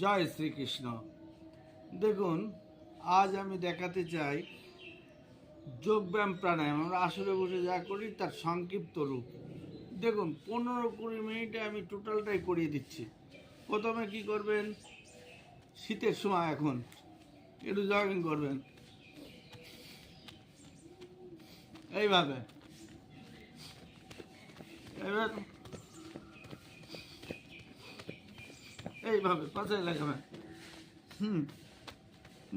জয় শ্রীকৃষ্ণ। দেখুন, আজ আমি দেখাতে চাই যোগব্যায়াম প্রাণায়াম। আমরা আসলে বসে যা করি তার সংক্ষিপ্ত রূপ। দেখুন, পনেরো কুড়ি মিনিটে আমি টোটালটাই করিয়ে দিচ্ছি। প্রথমে কি করবেন? শীতের সময় এখন একটু জগিং করবেন। এইভাবে। এবার এইভাবে, পাশে লাগাবেন হুম,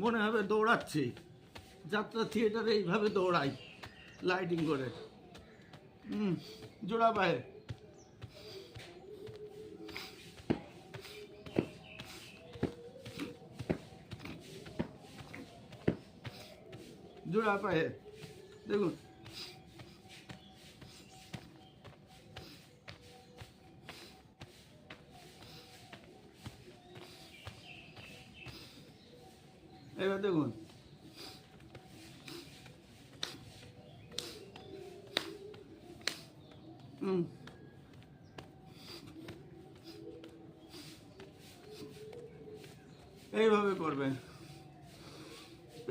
মনে হবে দৌড়াচ্ছি। যাত্রা থিয়েটারে এইভাবে দৌড়াই, লাইটিং করে। হুম, জোড়া পায়ে। জোড়া পায়ে, দেখুন।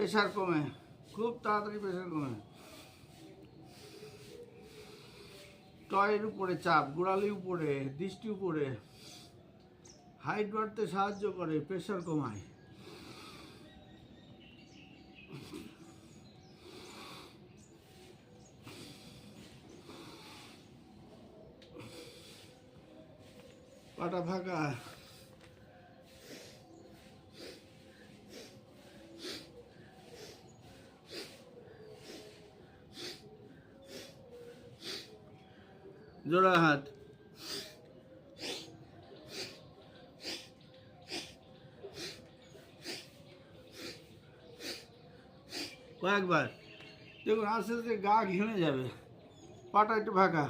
প্রেশার কমে, খুব তাড়াতাড়ি প্রেশার কমে। টয়ের উপরে চাপ গোড়ালি উপরে, দৃষ্টি উপরে। হাইট বাড়তে সাহায্য করে, প্রেশার কমায়। পাটা ফাঁকা। জোড়া হাত কয়েকবার দেখুন আস্তে আস্তে গা ঘেমে যাবে পাটা একটু ফাঁকা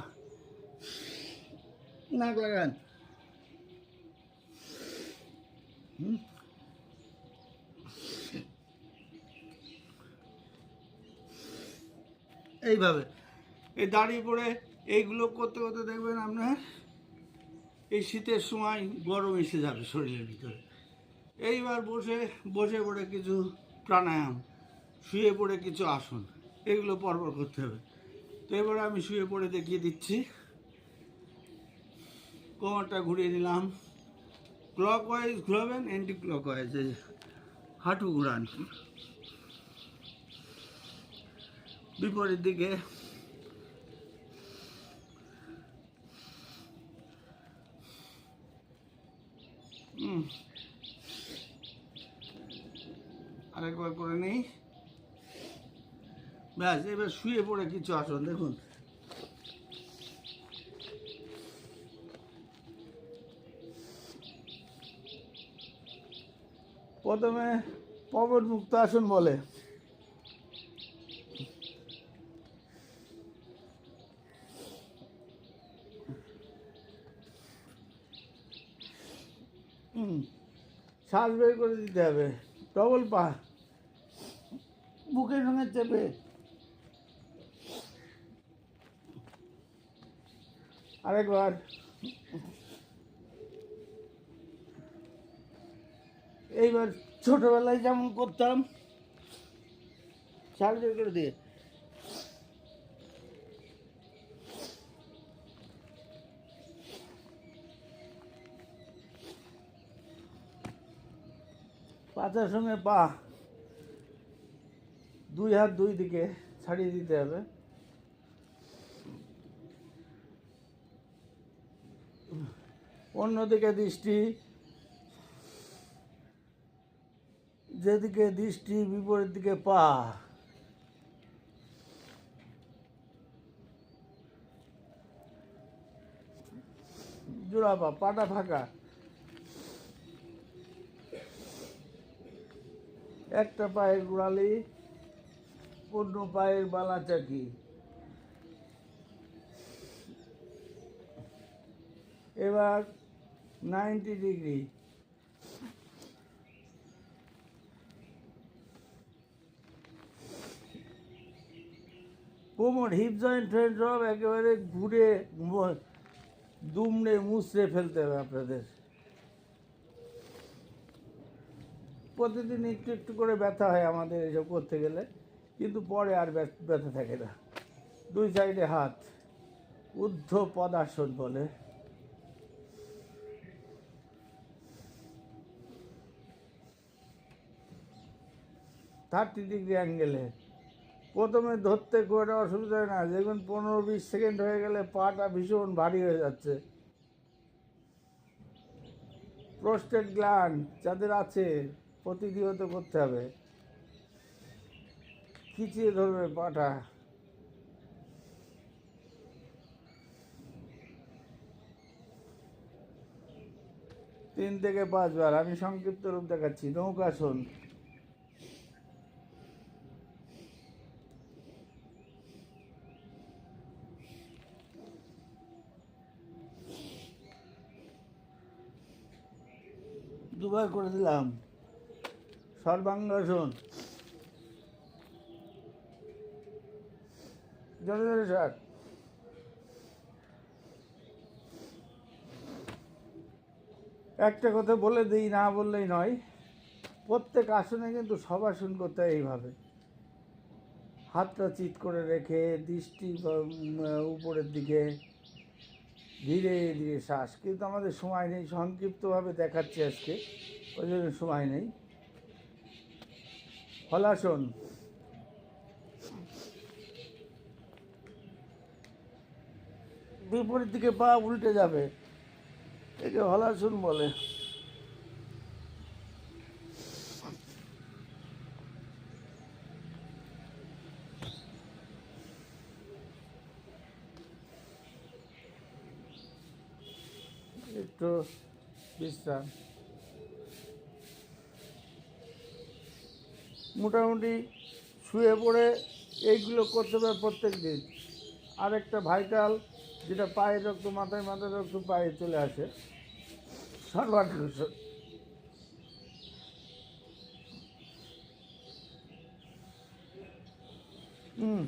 নাক লাগান হুম এইভাবে এই দাঁড়িয়ে পড়ে এইগুলো করতে করতে দেখবেন আপনার এই শীতের সময় গরম এসে যাবে শরীরের ভিতরে। এইবার বসে বসে পড়ে কিছু প্রাণায়াম, শুয়ে পড়ে কিছু আসন, এগুলো পরপর করতে হবে। তো এবার আমি শুয়ে পড়ে দেখিয়ে দিচ্ছি। কোমরটা ঘুরিয়ে নিলাম। ক্লক ওয়াইজ ঘুরাবেন অ্যান্টি ক্লক ওয়াইজ হাঁটু ঘুরান। বিপরীত দিকে আরেকবার করে নেই। ব্যাস, এবার শুয়ে পড়ে কিছু আসন, দেখুন। প্রথমে পবন মুক্ত আসন বলে হুম শ্বাস বের করে দিতে হবে। ডবল পা। বুকের সঙ্গে চেপে। আরেকবার। এইবার ছোটবেলায় যেমন করতাম, শ্বাস বের করে দিয়ে। পাতার সঙ্গে পা দুই হাত দুই দিকে ছাড়িয়ে দিতে হবে। অন্যদিকে দৃষ্টি, যেদিকে দৃষ্টি বিপরীত দিকে পা। জোড়া পা, পাটা ফাঁকা। একটা পায়ের গোড়ালি, অন্য পায়ের বালা চাকি। এবার নাইনটি ডিগ্রি। কোমর হিপ জয়েন্ট ফ্রেন্ড সব একেবারে ঘুরে, দুমড়ে মুছড়ে ফেলতে হবে আপনাদের। প্রতিদিন একটু একটু করে ব্যথা হয় আমাদের এসব করতে গেলে, কিন্তু পরে আর ব্যথ- থাকে না। দুই সাইডে হাত, ঊর্ধ্ব পদাসন বলে। থার্টি ডিগ্রি অ্যাঙ্গেলে প্রথমে ধরতে খুব একটা অসুবিধা হয় না দেখুন পনেরো বিশ সেকেন্ড হয়ে গেলে পাটা ভীষণ ভারী হয়ে যাচ্ছে। প্রোস্টেট গ্ল্যান্ড যাদের আছে প্রতিনিয়ত করতে হবে। খিচিয়ে ধরবে পাটা। তিন থেকে পাঁচবার, আমি সংক্ষিপ্ত রূপ দেখাচ্ছি। নৌকাসন দুবার করে দিলাম। সর্বাঙ্গাসন স্যার একটা কথা বলে দিই, না বললেই নয়, প্রত্যেক আসনে কিন্তু সব আসন করতে এইভাবে। হাতটা চিৎ করে রেখে, দৃষ্টি উপরের দিকে ধীরে ধীরে শ্বাস। কিন্তু আমাদের সময় নেই, সংক্ষিপ্তভাবে দেখাচ্ছি আজকে, ওই জন্য সময় নেই। হলাসন বিপরীত দিকে পা উল্টে যাবে। একে হলাসন বলে। একটু বিশ্রাম। মোটামুটি শুয়ে পড়ে, এইগুলো করতে হবে প্রত্যেক দিন। আরেকটা ভাইটাল যেটা পায়ে রক্ত, মাথায় মাথায় রক্ত, পায়ে চলে আসে। সর্বাধিক হুম।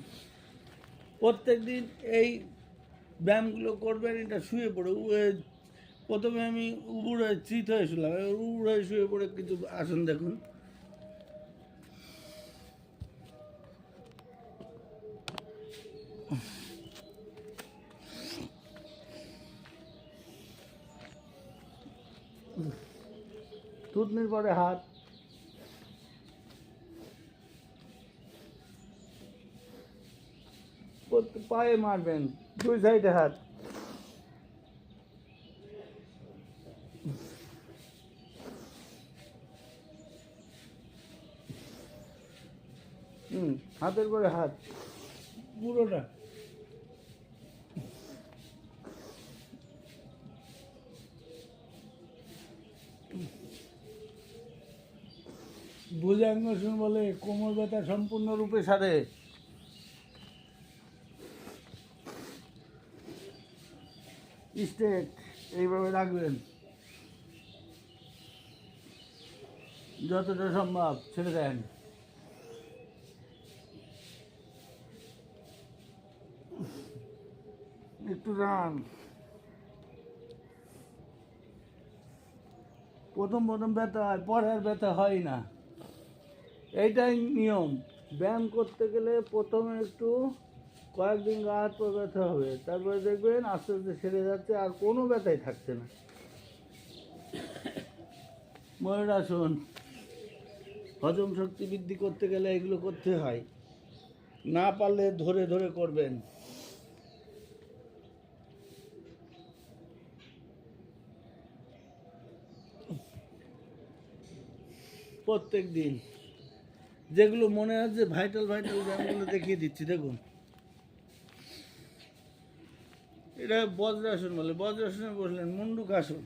প্রত্যেক দিন এই ব্যায়ামগুলো করবেন, এটা শুয়ে পড়ে। প্রথমে আমি হয়ে চিত হয়ে শুলাম। এবার শুয়ে পড়ে কিছু আসন দেখুন। পরে হাত প্রত্যেক পায়ে মারবেন দুই সাইডে হাত। হুম হাতের করে হাত। পুরোটা। ভুজাঙ্গাসন বলে, কোমর ব্যথা সম্পূর্ণরূপে সারে। স্টেট, এইভাবে রাখবেন। যতটা সম্ভব ছেড়ে দেন। একটু রান প্রথম প্রথম ব্যথা হয় পরে আর ব্যথা হয় না। এইটাই নিয়ম। ব্যায়াম করতে গেলে প্রথমে একটু কয়েকদিন গা হাত পা ব্যথা হবে। তারপরে দেখবেন আস্তে আস্তে সেরে যাচ্ছে, আর কোনো ব্যথাই থাকছে না। ময়ূর আসন হজম শক্তি বৃদ্ধি করতে গেলে এগুলো করতে হয়। না পারলে ধরে ধরে করবেন। প্রত্যেক দিন যেগুলো মনে আছে ভাইটাল ভাইটাল ব্যায়ামগুলো দেখিয়ে দিচ্ছি, দেখুন। এটা বজ্রাসন বলে। বজ্রাসনে বসলেন, মুন্ডুক আসন।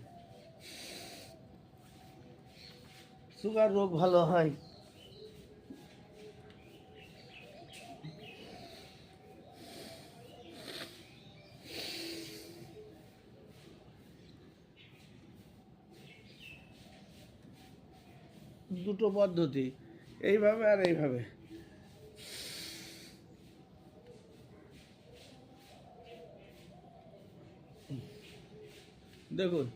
সুগার রোগ ভালো হয়। দুটো পদ্ধতি। এইভাবে আর এইভাবে। দেখুন।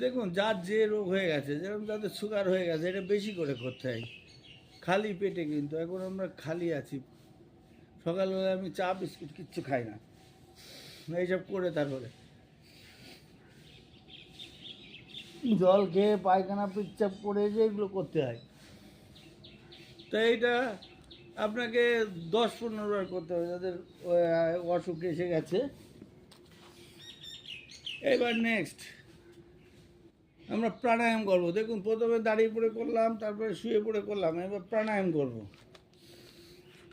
দেখুন, যার যে রোগ হয়ে গেছে, যেরকম যাদের সুগার হয়ে গেছে, এটা বেশি করে করতে হয়। খালি পেটে কিন্তু, এখন আমরা খালি আছি। সকালবেলা আমি চা, বিস্কুট কিচ্ছু খাই না। এইসব করে তারপরে। জল খেয়ে পায়খানা পিচ্চাপ করে যে এগুলো করতে হয়। তো এইটা আপনাকে দশ পনেরো বার করতে হবে, যাদের অসুখ এসে গেছে। এবার নেক্সট আমরা প্রাণায়াম করব। দেখুন, প্রথমে দাঁড়িয়ে পড়ে করলাম, তারপরে শুয়ে পড়ে করলাম, এবার প্রাণায়াম করব।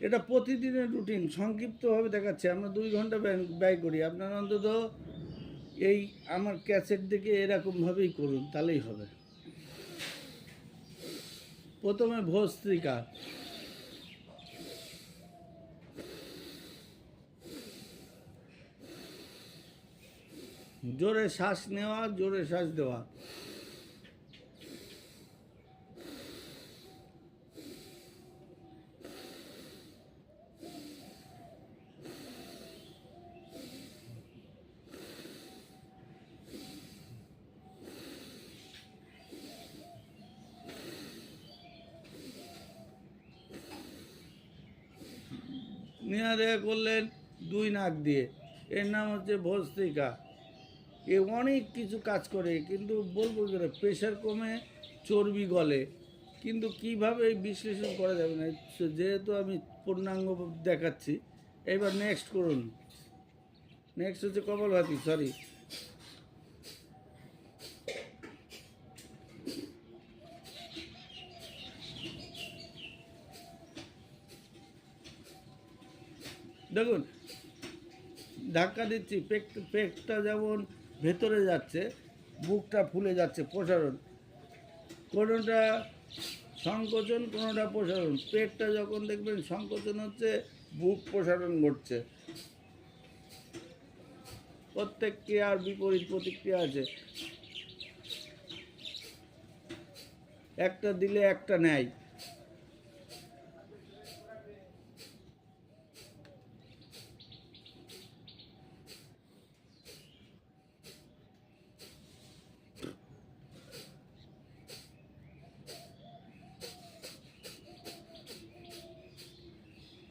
এটা প্রতিদিনের রুটিন, সংক্ষিপ্তভাবে দেখাচ্ছে। আমরা দুই ঘণ্টা ব্যয়- করি। আপনারা অন্তত এই আমার ক্যাসেট দেখে এরকমভাবেই করুন, তাহলেই হবে। প্রথমে ভস্ত্রিকা। জোরে শ্বাস নেওয়া, জোরে শ্বাস দেওয়া। নেওয়া দেয়া করলেন দুই নাক দিয়ে। এর নাম হচ্ছে ভস্তিকা এ অনেক কিছু কাজ করে, কিন্তু বলব করে প্রেশার কমে, চর্বি গলে। কিন্তু কীভাবে এই বিশ্লেষণ করা যাবে না? যেহেতু আমি পূর্ণাঙ্গ দেখাচ্ছি, এবার নেক্সট করুন। নেক্সট হচ্ছে কপালভাতি সরি দেখুন, ধাক্কা দিচ্ছি, পেট, পেটটা যেমন ভেতরে যাচ্ছে, বুকটা ফুলে যাচ্ছে প্রসারণ। কোনোটা সংকোচন, কোনোটা প্রসারণ। পেটটা যখন দেখবেন সংকোচন হচ্ছে, বুক প্রসারণ ঘটছে। প্রত্যেক ক্রিয়ার বিপরীত প্রতিক্রিয়া আছে। একটা দিলে একটা নেয়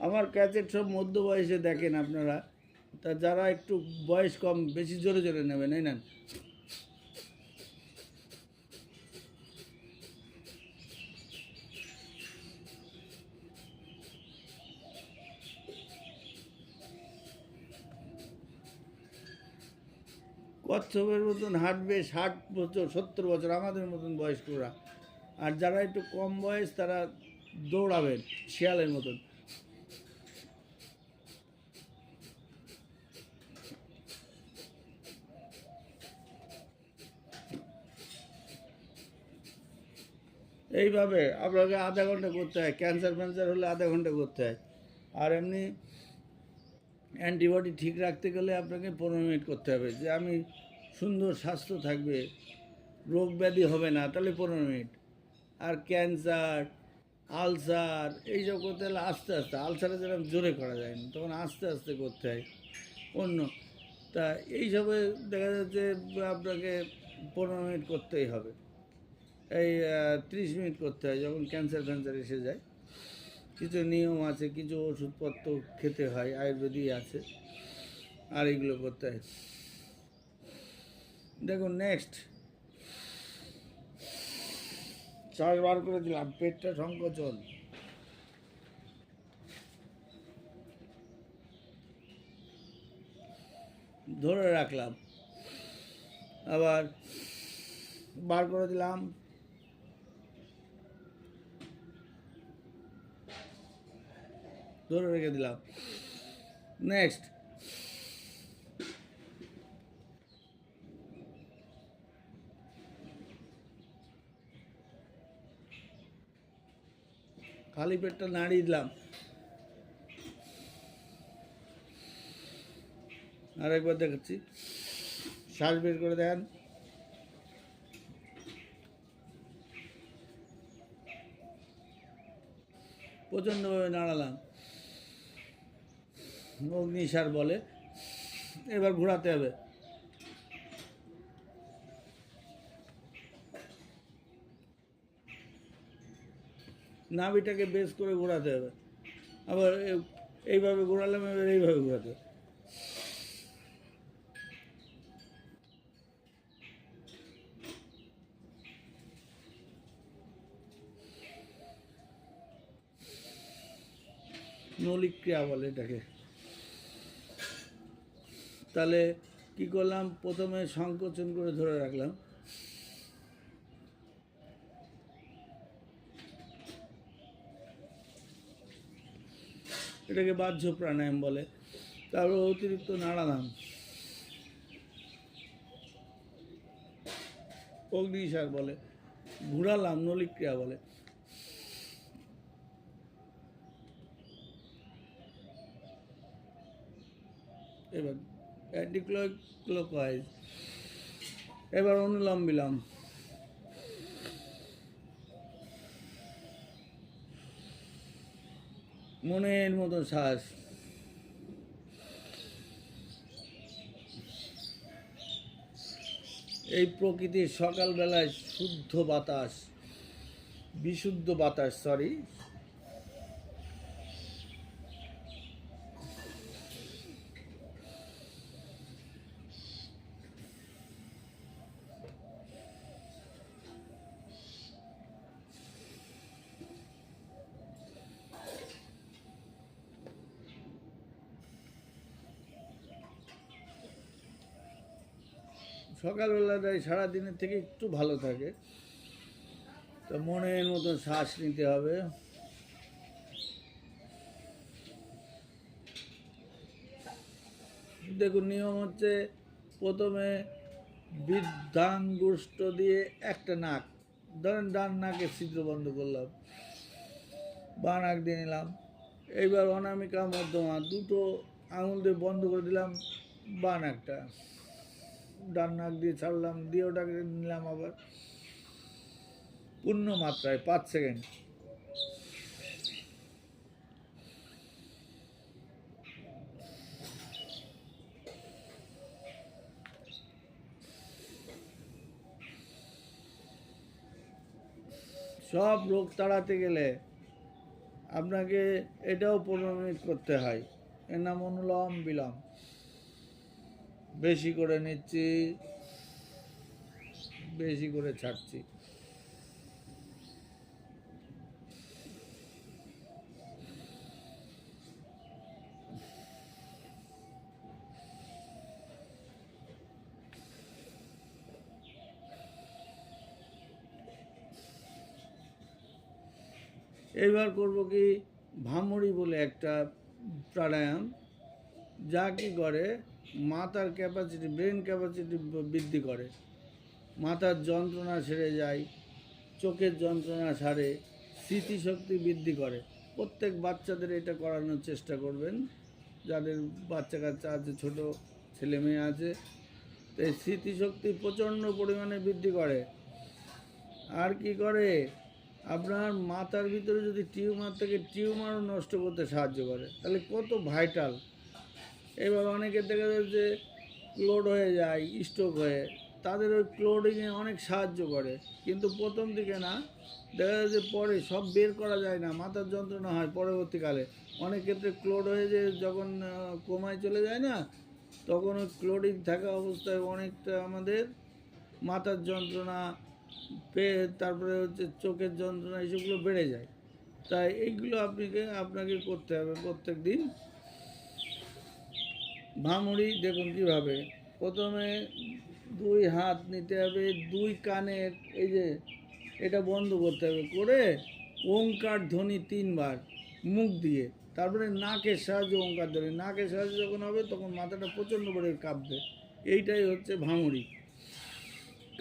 আমার ক্যাসেট সব মধ্য বয়সে দেখেন আপনারা। তা যারা একটু বয়স কম, বেশি জোরে জোরে নেবেন, এই নেন। কচ্ছপের মতন হাঁটবে ষাট বছর, সত্তর বছর, আমাদের মতন বয়স্করা। আর যারা একটু কম বয়স, তারা দৌড়াবেন, শিয়ালের মতন। এইভাবে আপনাকে আধা ঘণ্টা করতে হয় ক্যান্সার ফ্যান্সার হলে আধা ঘণ্টা করতে হয়। আর এমনি অ্যান্টিবডি ঠিক রাখতে গেলে আপনাকে পনেরো মিনিট করতে হবে যে আমি সুন্দর স্বাস্থ্য থাকবে, রোগ ব্যাধি হবে না, তাহলে পনেরো মিনিট আর ক্যান্সার আলসার এইসব করতে হলে আস্তে আস্তে আলসারে যেরকম জোরে করা যায় না, তখন আস্তে আস্তে করতে হয়। অন্য, তা এইসবে দেখা যাচ্ছে আপনাকে পনেরো মিনিট করতেই হবে। এই ত্রিশ মিনিট করতে হয় যখন ক্যান্সার ফ্যান্সার এসে যায়। কিছু নিয়ম আছে, কিছু ওষুধপত্র খেতে হয় আয়ুর্বেদিক আছে, আর এগুলো করতে হয়। দেখুন নেক্সট শ্বাস বার করে দিলাম, পেটটা সংকোচন। ধরে রাখলাম। আবার বার করে দিলাম। ধরে রেখে দিলাম। নেক্সট খালি পেটটা নাড়িয়ে দিলাম। আরেকবার দেখাচ্ছি। শ্বাস বের করে দেন। প্রচণ্ডভাবে নাড়ালাম। অগ্নিসার বলে। এবার ঘোরাতে হবে। নাভিটাকে বেস করে ঘোরাতে হবে। আবার এইভাবে ঘোরালাম, এবার এইভাবে ঘোরাতে হবে। নলিক ক্রিয়া বলে এটাকে। তাহলে কি করলাম? প্রথমে সংকোচন করে ধরে রাখলাম। এটাকে বাহ্য প্রাণায়াম বলে। তারপর অতিরিক্ত নাড়ালাম। অগ্নিসার বলে। ঘুরালাম, নলিক্রিয়া বলে। এবার অ্যান্টি ক্লকওয়াইজ এবার অনুলম বিলম মনের মতো শ্বাস। এই প্রকৃতির সকালবেলায় শুদ্ধ বাতাস, বিশুদ্ধ বাতাস সরি সকালবেলাটাই সারাদিনের থেকে একটু ভালো থাকে। তো মনের মতন শ্বাস নিতে হবে। দেখুন, নিয়ম হচ্ছে প্রথমে বৃদ্ধাঙ্গুষ্ঠ দিয়ে একটা নাক, ধরেন ডান নাকে ছিদ্র বন্ধ করলাম, বা নাক দিয়ে নিলাম। এইবার অনামিকা মধ্যমা, দুটো আঙুল দিয়ে বন্ধ করে দিলাম বা নাকটা। ডান নাক দিয়ে ছাড়লাম, দিয়ে ওটাকে নিলাম আবার। পূর্ণ মাত্রায়, পাঁচ সেকেন্ড। সব রোগ তাড়াতে গেলে আপনাকে এটাও পনেরো করতে হয়। এর নাম অনুলম বিলম। বেশি করে নিচ্ছি, বেশি করে ছাড়ছি। এবার করব কি ভামড়ি বলে একটা প্রাণায়াম, যা কি করে মাথার ক্যাপাসিটি ব্রেন ক্যাপাসিটি বৃদ্ধি করে। মাথার যন্ত্রণা সেরে যায়, চোখের যন্ত্রণা সারে স্মৃতিশক্তি বৃদ্ধি করে। প্রত্যেক বাচ্চাদের এটা করানোর চেষ্টা করবেন। যাদের বাচ্চা কাচ্চা আছে ছোট, ছেলে মেয়ে আছে তো এই স্মৃতিশক্তি প্রচণ্ড পরিমাণে বৃদ্ধি করে। আর কি করে? আপনার মাথার ভিতরে যদি টিউমার থেকে, টিউমারও নষ্ট করতে সাহায্য করে। তাহলে কত ভাইটাল এবার অনেকে দেখা যাচ্ছে ক্লোড হয়ে যায় স্ট্রোক হয়ে, তাদের ওই ক্লোডিংয়ে অনেক সাহায্য করে। কিন্তু প্রথম দিকে না, দেখা যাচ্ছে পরে সব বের করা যায় না, মাথার যন্ত্রণা হয় পরবর্তীকালে। অনেক ক্ষেত্রে ক্লোড হয়ে যে যখন কোমায় চলে যায় না, তখন ওই ক্লোডিং থাকা অবস্থায় অনেকটা আমাদের মাথার যন্ত্রণা পেয়ে তারপরে হচ্ছে চোখের যন্ত্রণা এসবগুলো বেড়ে যায়। তাই এইগুলো আপনাকে আপনাকে করতে হবে প্রত্যেক দিন ভামুড়ি দেখুন কীভাবে। প্রথমে দুই হাত নিতে হবে, দুই কানের, এই যে এটা বন্ধ করতে হবে করে ওঙ্কার ধ্বনি তিনবার মুখ দিয়ে, তারপরে নাকের সাহায্যে ওঙ্কার ধ্বনি নাকের সাহায্যে যখন হবে তখন মাথাটা প্রচণ্ড করে কাঁপবে। এইটাই হচ্ছে ভাঙুড়ি।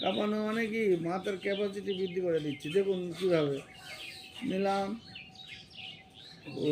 কাঁপানো মানে কি? মাথার ক্যাপাসিটি বৃদ্ধি করে দিচ্ছি। দেখুন কীভাবে। নিলাম। ও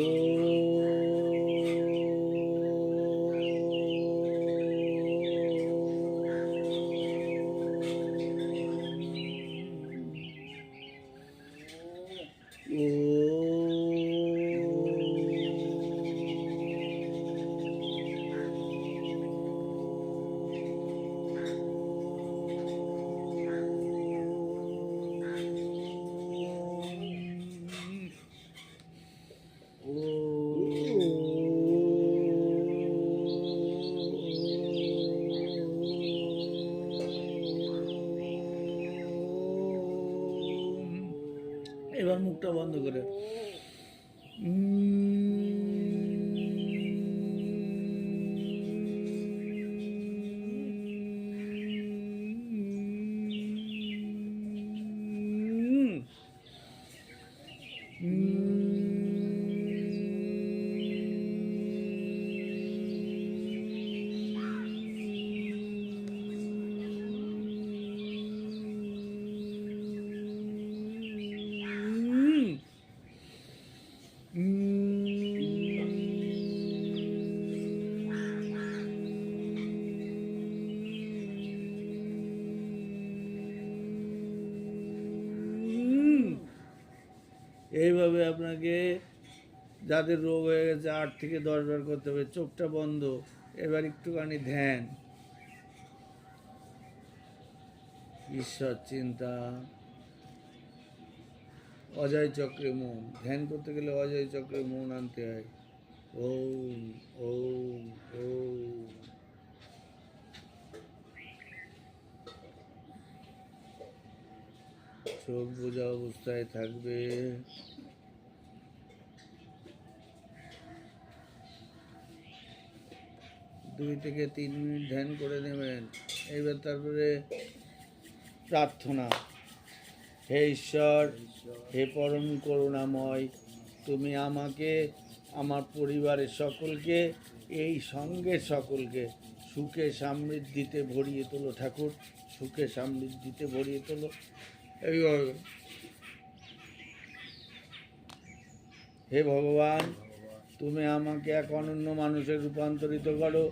এইভাবে আপনাকে যাদের রোগ হয়ে গেছে আট থেকে দশ বার করতে হবে, চোখটা বন্ধ, এবার একটুখানি ধ্যান। ঈশ্বর চিন্তা। অজয় চক্রে মন, ধ্যান করতে গেলে অজয় চক্রে মন আনতে হয়। ওম ওম ওম। চোখ বোঝা অবস্থায় থাকবে। দুই থেকে তিন মিনিট ধ্যান করে নেবেন। এইবার তারপরে প্রার্থনা। হে ঈশ্বর, হে পরম করুণাময়, তুমি আমাকে, আমার পরিবারের সকলকে, এই সঙ্গে সকলকে সুখে সমৃদ্ধিতে ভরিয়ে তোলো ঠাকুর, সুখে সমৃদ্ধিতে ভরিয়ে তোলো। এইভাবে হে ভগবান, তুমি আমাকে এক অনন্য মানুষে রূপান্তরিত করো।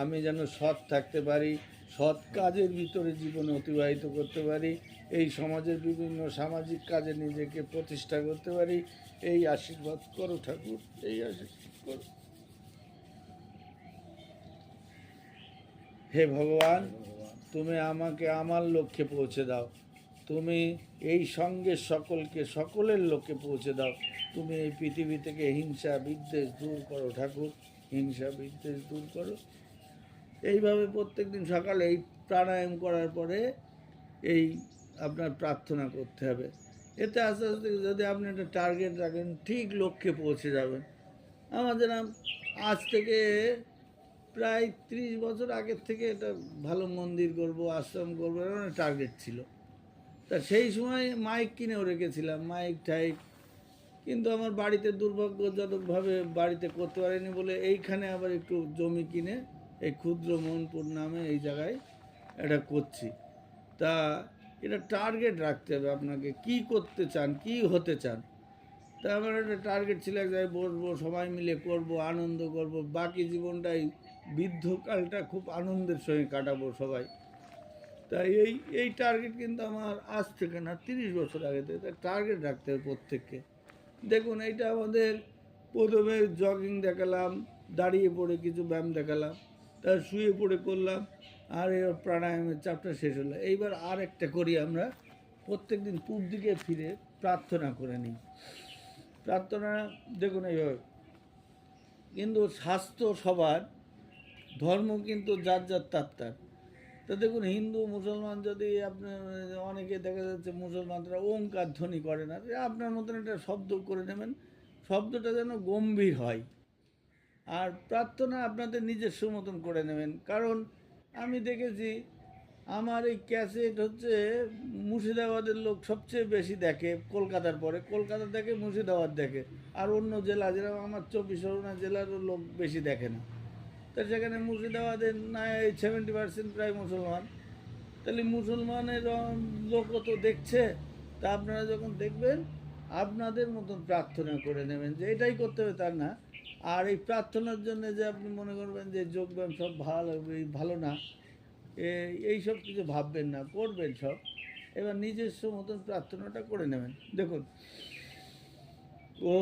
আমি যেন সৎ থাকতে পারি, সৎ কাজের ভিতরে জীবন অতিবাহিত করতে পারি, এই সমাজের বিভিন্ন সামাজিক কাজে নিজেকে প্রতিষ্ঠা করতে পারি, এই আশীর্বাদ করো ঠাকুর, এই আশীর্বাদ করো। হে ভগবান, তুমি আমাকে আমার লক্ষ্যে পৌঁছে দাও। তুমি এই সঙ্গে সকলকে সকলের লোককে পৌঁছে দাও। তুমি এই পৃথিবী থেকে হিংসা, বিদ্বেষ দূর করো ঠাকুর। হিংসা, বিদ্বেষ দূর করো। এইভাবে প্রত্যেক দিন সকালে এই প্রাণায়াম করার পরে এই আপনার প্রার্থনা করতে হবে। এতে আস্তে আস্তে যদি আপনি একটা টার্গেট রাখেন, ঠিক লক্ষ্যে পৌঁছে যাবেন। আমাদের আম- আজ থেকে প্রায় ত্রিশ বছর আগের থেকে এটা ভালো মন্দির করব, আশ্রম করব, এরকম টার্গেট ছিল। তা সেই সময় মাইক কিনেও রেখেছিলাম মাইক টাইক কিন্তু আমার বাড়িতে দুর্ভাগ্যজনকভাবে বাড়িতে করতে পারিনি বলে এইখানে আবার একটু জমি কিনে এই ক্ষুদ্র মোহনপুর নামে এই জায়গায় এটা করছি। তা এটা টার্গেট রাখতে হবে আপনাকে। কি করতে চান, কি হতে চান? তা আমার একটা টার্গেট ছিল এক জায়গায় বসবো, সবাই মিলে করব, আনন্দ করব। বাকি জীবনটাই বৃদ্ধকালটা খুব আনন্দের সঙ্গে কাটাবো সবাই। তা এই এই টার্গেট কিন্তু আমার আজ থেকে না, তিরিশ বছর আগে থেকে টার্গেট রাখতে হবে প্রত্যেককে। দেখুন, এইটা আমাদের প্রথমে জগিং দেখালাম, দাঁড়িয়ে পড়ে কিছু ব্যায়াম দেখালাম। শুয়ে পড়ে করলাম আর এবার প্রাণায়ামের চাপটা শেষ হলো। এইবার আর একটা করি আমরা প্রত্যেক দিন পূব দিকে ফিরে প্রার্থনা করে নিই। প্রার্থনা, দেখুন এইভাবে। কিন্তু স্বাস্থ্য সবার, ধর্ম কিন্তু যার যার তার তার। তো দেখুন, হিন্দু, মুসলমান যদি আপনার, অনেকে দেখা যাচ্ছে মুসলমানরা ওঙ্কার ধ্বনি করে না আপনার মতন একটা শব্দ করে নেবেন, শব্দটা যেন গম্ভীর হয়। আর প্রার্থনা আপনাদের নিজস্ব মতন করে নেবেন। কারণ আমি দেখেছি আমার এই ক্যাসেট হচ্ছে মুর্শিদাবাদের লোক সবচেয়ে বেশি দেখে, কলকাতার পরে। কলকাতা দেখে, মুর্শিদাবাদ দেখে। আর অন্য জেলা, যেরকম আমার চব্বিশ পরগনা জেলারও লোক বেশি দেখে না। তা সেখানে মুর্শিদাবাদের না এই সেভেন্টি পার্সেন্ট প্রায় মুসলমান। তাহলে মুসলমানের লোকও তো দেখছে? তা আপনারা যখন দেখবেন, আপনাদের মতন প্রার্থনা করে নেবেন যে এটাই করতে হবে, তার না। আর এই প্রার্থনার জন্য যে আপনি মনে করবেন যে যোগব্যায়াম সব ভালো ভালো না এই সব কিছু ভাববেন না, করবেন সব। এবার নিজস্ব মতন প্রার্থনাটা করে নেবেন। দেখুন। ও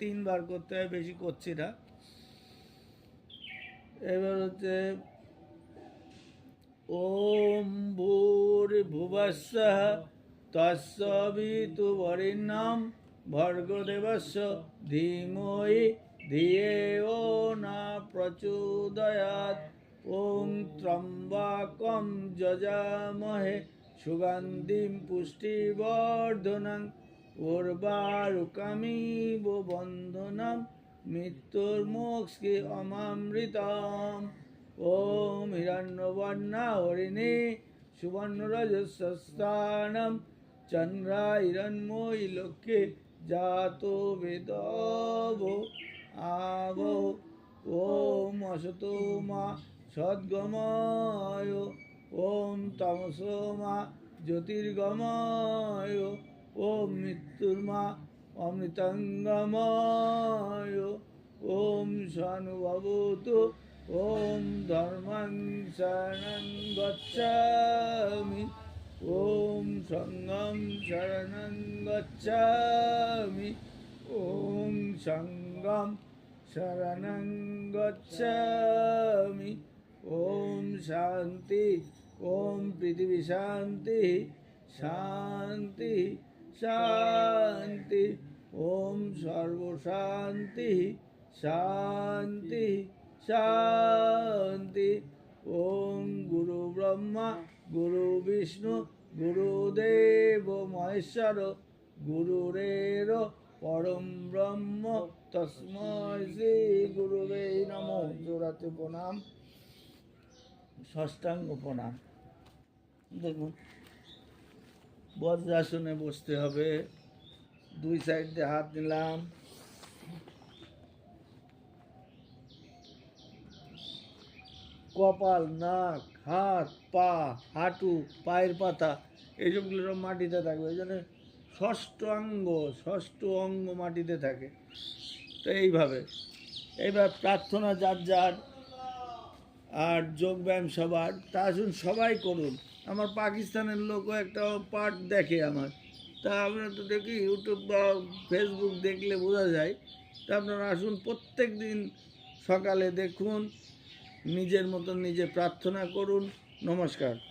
তিনবার করতে হয়, বেশি করছি না। এবার হচ্ছে, ওম ভূর ভুবস্ব তৎসবিতু বরিণাম ভর্গদেবস্য ধীমহি ধিয়ে ও না প্রচোদয়াৎ। ওং ত্রম্বাকম যজামহে সুগন্ধিম পুষ্টিবর্ধনং। উর্বারুকমিব বন্ধনম মৃত্যুর্মোক্ষে অমামৃতম। ওম হিরণ্যবর্ণা হরিণী সুবর্ণরজস্থানম চন্দ্রা হিরণ্ময়ী লক্ষ্যে জাত বেদব। আব ওম অসতো মা সদ্গময়, ওম তমসো মা জ্যোতির্গময়। ওম মৃত্যুর্মা অমৃতঙ্গময় ওম স্বানুভবতু ওম ধর্মং শরণং গচ্ছামি ওম সঙ্গম শরণং গচ্ছামি ওম সঙ্গম শরণং গচ্ছামি ওম শান্তি ওম পৃথিবী শান্তি শান্তি শান্তি ওম সর্বশান্তি শান্তি শান্তি ওম গুরু ব্রহ্মা গুরু বিষ্ণু গুরুদেব মহেশ্বর গুরুরের পরম ব্রহ্ম তস্মৈ শ্রী গুরুবে নম জোড়াতে প্রণাম ষষ্ঠাঙ্গ প্রণাম দেখুন বজ্রাসনে বসতে হবে। দুই সাইড দিয়ে হাত নিলাম। কপাল, নাক, হাত, পা, হাঁটু, পায়ের পাতা এইসবগুলো সব মাটিতে থাকবে। এই জন্য ষষ্ঠ অঙ্গ ষষ্ঠ অঙ্গ মাটিতে থাকে। তো এইভাবে। এইবার প্রার্থনা যার যার, আর যোগব্যায়াম সবার। তা আসুন সবাই করুন। আমার পাকিস্তানের লোকও একটা পার্ট দেখে আমার। তা আমরা তো দেখি ইউটিউব বা ফেসবুক দেখলে বোঝা যায়। তা আপনারা আসুন প্রত্যেক দিন সকালে দেখুন, নিজের মতন নিজে প্রার্থনা করুন। নমস্কার।